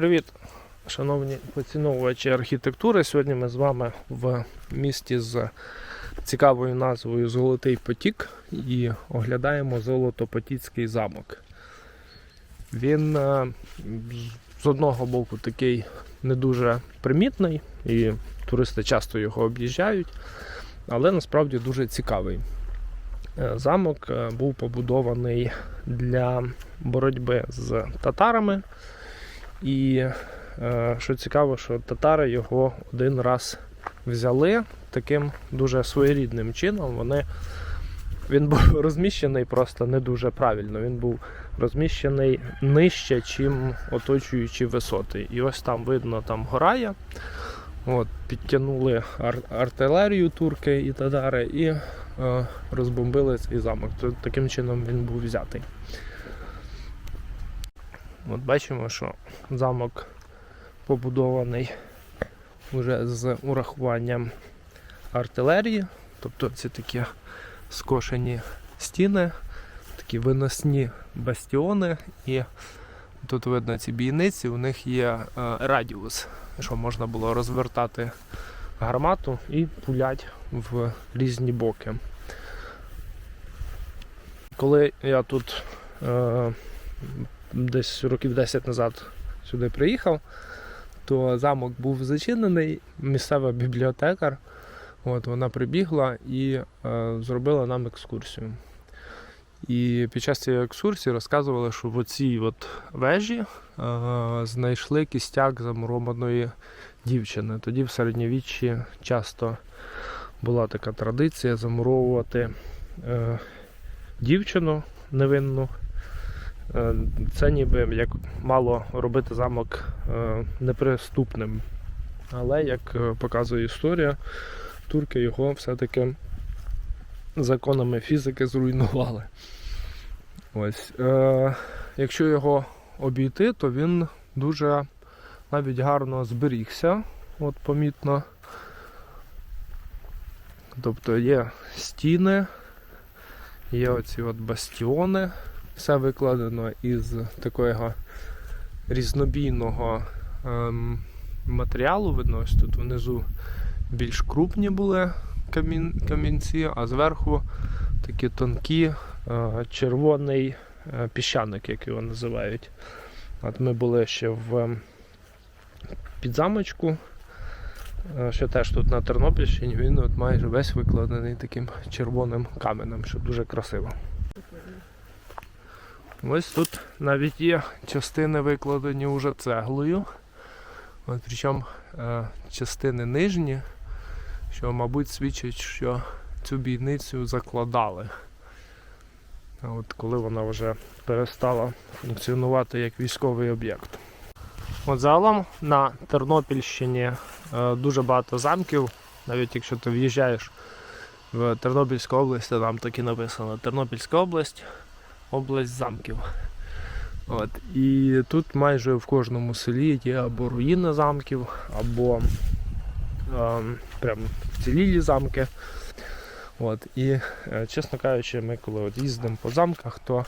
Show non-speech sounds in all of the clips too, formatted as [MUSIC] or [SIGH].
Привіт, шановні поціновувачі архітектури. Сьогодні ми з вами в місті з цікавою назвою Золотий Потік і оглядаємо Золотопотіцький замок. Він е, з одного боку такий не дуже примітний, і туристи часто його об'їжджають, але насправді дуже цікавий. Е, Замок е, був побудований для боротьби з татарами. І е, що цікаво, що татари його один раз взяли таким дуже своєрідним чином. Вони, він був [LAUGHS] розміщений просто не дуже правильно. Він був розміщений нижче, чим оточуючі висоти. І ось там видно, там гора є. От, підтягнули ар- артилерію турки і татари і е, розбомбили цей замок. Таким чином він був взятий. От бачимо, що замок побудований вже з урахуванням артилерії, тобто це такі скошені стіни, такі виносні бастіони, і тут видно ці бійниці, у них є е, радіус, що можна було розвертати гармату і пулять в різні боки. Коли я тут е, десь років 10 назад сюди приїхав, то замок був зачинений, місцева бібліотекар. От, вона прибігла і е, зробила нам екскурсію. І під час цієї екскурсії розказували, що в цій от вежі е, знайшли кістяк замурованої дівчини. Тоді в середньовіччі часто була така традиція замуровувати е, дівчину невинну. Е, Це ніби як мало робити замок е, неприступним. Але, як е, показує історія, турки його все-таки законами фізики зруйнували. Ось. Якщо його обійти, то він дуже навіть гарно зберігся, от помітно. Тобто є стіни, є оці от бастіони. Все викладено із такого різнобійного ем, матеріалу. Видно, ось тут внизу більш крупні були камін, камінці, а зверху такі тонкі е, червоний е, піщаник, як його називають. От ми були ще в ем, підзамочку, е, що теж тут на Тернопільщині, він от майже весь викладений таким червоним каменем, що дуже красиво. Ось тут навіть є частини викладені вже цеглою. От, причому е, частини нижні, що, мабуть, свідчить, що цю бійницю закладали. От коли вона вже перестала функціонувати як військовий об'єкт. От загалом на Тернопільщині е, дуже багато замків, навіть якщо ти в'їжджаєш в Тернопільську область, там так і написано Тернопільська область область замків. От. І тут майже в кожному селі є або руїни замків, або е, прям вцілілі замки. От. І, е, чесно кажучи, ми коли от їздимо по замках, то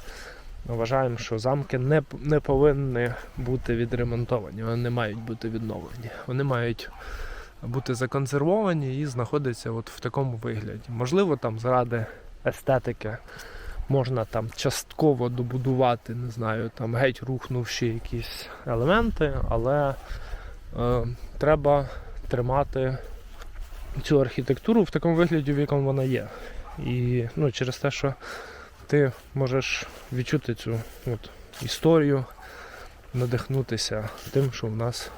вважаємо, що замки не, не повинні бути відремонтовані, вони не мають бути відновлені. Вони мають бути законсервовані і знаходяться от в такому вигляді. Можливо, там заради естетики можна там частково добудувати, не знаю, там геть рухнувши якісь елементи, але е, треба тримати цю архітектуру в такому вигляді, в якому вона є. І ну, через те, що ти можеш відчути цю от, історію, надихнутися тим, що в нас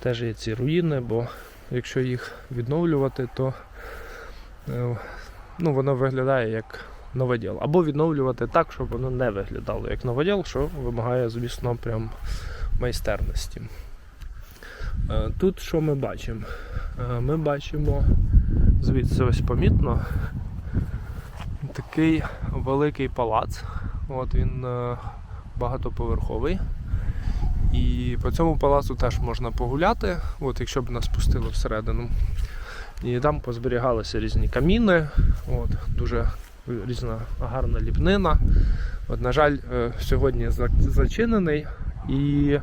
теж є ці руїни, бо якщо їх відновлювати, то е, ну, воно виглядає як новоділ. Або відновлювати так, щоб воно не виглядало як новоділ, що вимагає, звісно, прям майстерності. Е, Тут що ми бачимо? Е, Ми бачимо звідси ось помітно такий великий палац. От Він е, багатоповерховий. І по цьому палацу теж можна погуляти, от якщо б нас пустили всередину. І там позберігалися різні каміни, от, дуже різна гарна ліпнина. От, на жаль, е, сьогодні зачинений і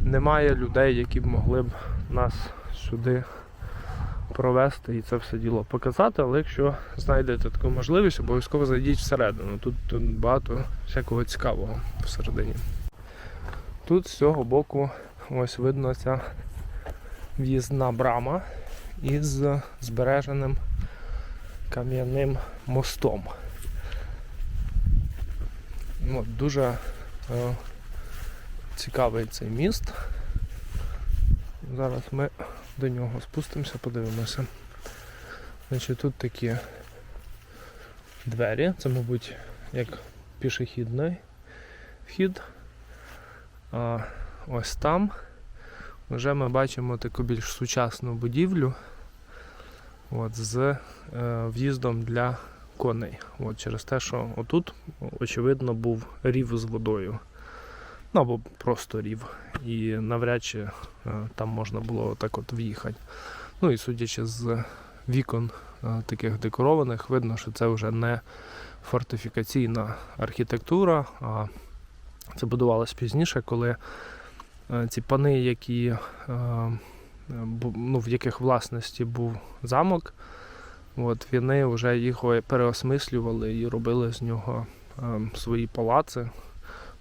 немає людей, які б могли б нас сюди провести і це все діло показати, але якщо знайдете таку можливість, обов'язково зайдіть всередину. Тут, тут багато всякого цікавого всередині. Тут з цього боку ось видно ця в'їзна брама із збереженим кам'яним мостом. Ну, дуже е, цікавий цей міст. Зараз ми до нього спустимося, подивимося. Значить, тут такі двері, це, мабуть, як пішохідний вхід. А ось там вже ми бачимо таку більш сучасну будівлю от, з е, в'їздом для коней. От, через те, що отут, очевидно, був рів з водою. Ну або просто рів. І навряд чи е, там можна було так от в'їхати. Ну і судячи з вікон е, таких декорованих, видно, що це вже не фортифікаційна архітектура, а це будувалось пізніше, коли ці пани, які, ну, в яких власності був замок, от, вони вже їх переосмислювали і робили з нього е, свої палаци.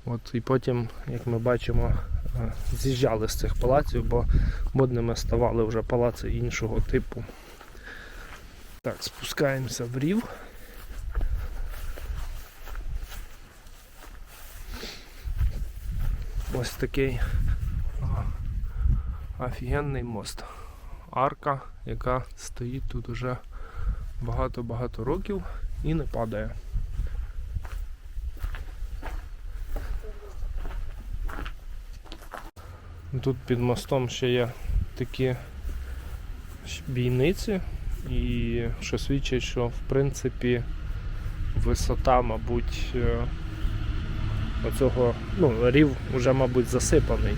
От, і потім, як ми бачимо, е, з'їжджали з цих палаців, бо модними ставали вже палаци іншого типу. Так, спускаємося в рів. Ось такий офігенний мост. Арка, яка стоїть тут уже багато-багато років і не падає. Тут під мостом ще є такі бійниці, і що свідчить, що в принципі висота, мабуть, е, оцього, ну, рів вже, мабуть, засипаний.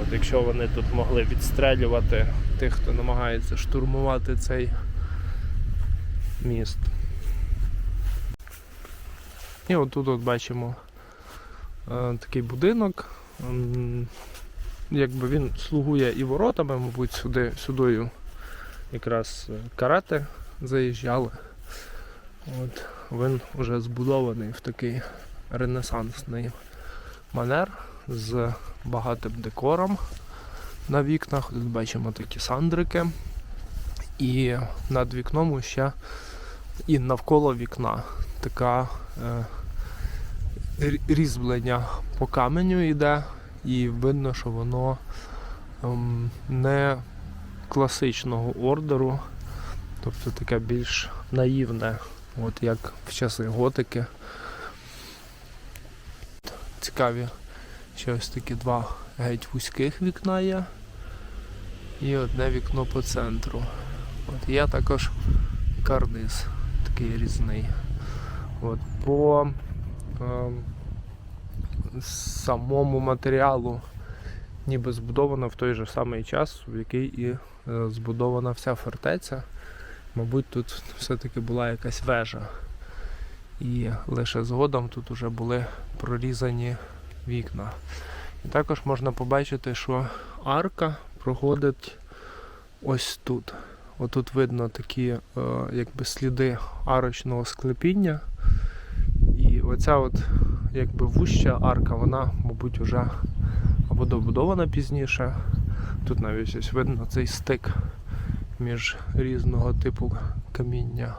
От, якщо вони тут могли відстрелювати тих, хто намагається штурмувати цей міст. І отут от бачимо е, такий будинок. Якби він слугує і воротами, мабуть, сюди, сюдою якраз е, карати заїжджали. От, він вже збудований в такий ренесансний манер з багатим декором на вікнах. Тут бачимо такі сандрики. І над вікном ще і навколо вікна така е, різьблення по каменю йде, і видно, що воно ем, не класичного ордеру, тобто таке більш наївне, от як в часи готики. Цікаві ще ось такі два геть вузьких вікна є. І одне вікно по центру. От є також карниз такий різний. От, по ем, самому матеріалу ніби збудовано в той же самий час, в який і е, збудована вся фортеця. Мабуть, тут все-таки була якась вежа. І лише згодом тут вже були прорізані вікна. І також можна побачити, що арка проходить ось тут. Отут видно такі е, якби сліди арочного склепіння. І оця от якби вуща арка, вона, мабуть, вже або добудована пізніше. Тут навіть ось видно цей стик між різного типу каміння.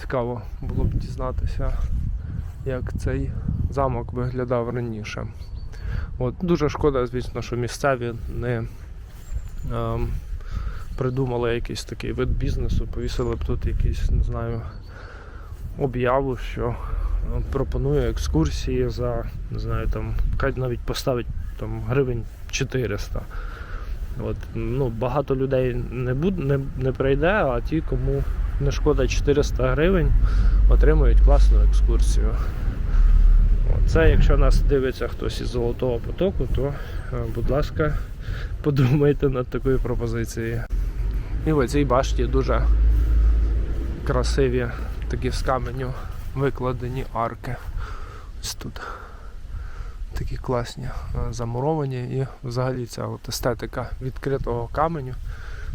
Цікаво було б дізнатися, як цей замок виглядав раніше. От, дуже шкода, звісно, що місцеві не ем, придумали якийсь такий вид бізнесу, повісили б тут якийсь, не знаю, об'яву, що е, пропонує екскурсії за, не знаю, там, хай навіть поставить там, гривень 400. От, ну, багато людей не, буд, не, не прийде, а ті, кому не шкода 400 гривень, отримують класну екскурсію. Це якщо нас дивиться хтось із Золотого потоку, то, е, будь ласка, подумайте над такою пропозицією. І в цій башті дуже красиві такі з каменю викладені арки. Ось тут. такі класні, е, замуровані. І взагалі ця от естетика відкритого каменю.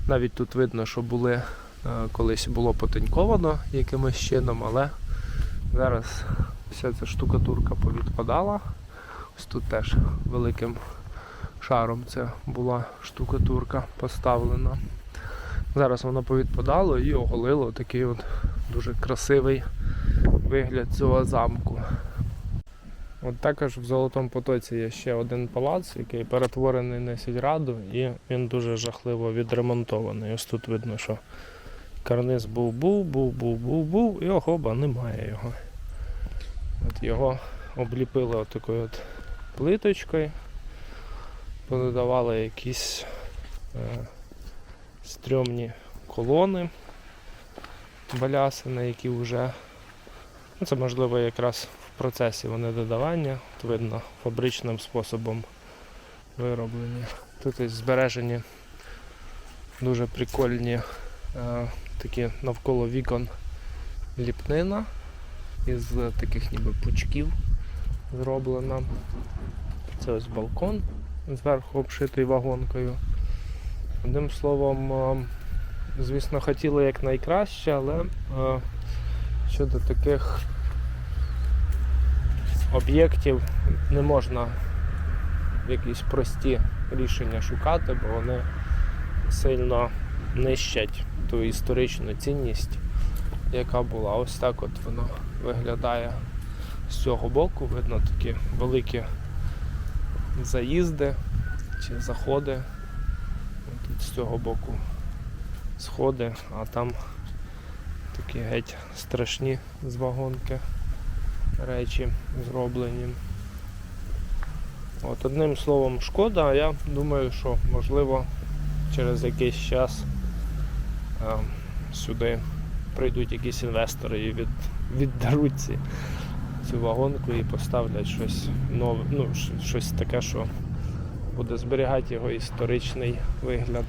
Навіть тут видно, що були е, колись було потеньковано якимось чином, але зараз вся ця штукатурка повідпадала. Ось тут теж великим шаром це була штукатурка поставлена. Зараз воно повідпадало і оголило такий от дуже красивий вигляд цього замку. От також в Золотому Потоці є ще один палац, який перетворений на сільраду, і він дуже жахливо відремонтований. Ось тут видно, що карниз був був, був, був, був, був, і ого, ба немає його. От його обліпили отакою от плиточкою, подавали якісь е, стрьомні колони балясини, які вже ну, це можливо якраз в процесі вони додавання, от видно фабричним способом вироблені. Тут збережені дуже прикольні е, такі навколо вікон ліпнина із таких ніби пучків зроблена. Це ось балкон зверху обшитий вагонкою. Одним словом, е, звісно, хотіли як найкраще, але е, щодо таких об'єктів не можна якісь прості рішення шукати, бо вони сильно нищать ту історичну цінність, яка була. Ось так от воно виглядає з цього боку. Видно такі великі заїзди чи заходи. Тут з цього боку сходи, а там такі геть страшні з вагонки речі зроблені. От одним словом, шкода, а я думаю, що можливо через якийсь час е, сюди прийдуть якісь інвестори і від, віддаруть ці, цю вагонку і поставлять щось нове, ну, щось таке, що буде зберігати його історичний вигляд.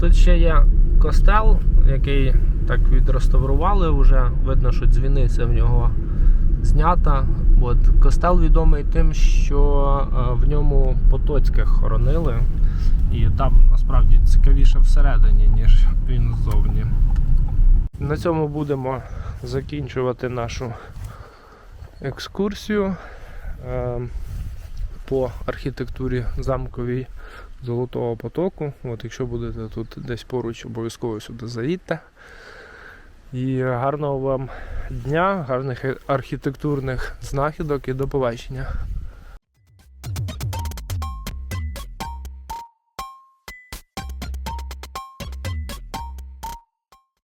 Тут ще є костел, який так відреставрували вже. Видно, що дзвіниця в нього знята. От, костел відомий тим, що е, в ньому Потоцьких хоронили. І там насправді цікавіше всередині, ніж він ззовні. На цьому будемо закінчувати нашу екскурсію е, по архітектурі замковій Золотого потоку. От, якщо будете тут десь поруч, обов'язково сюди заїдьте. І гарного вам дня, гарних архітектурних знахідок і до побачення.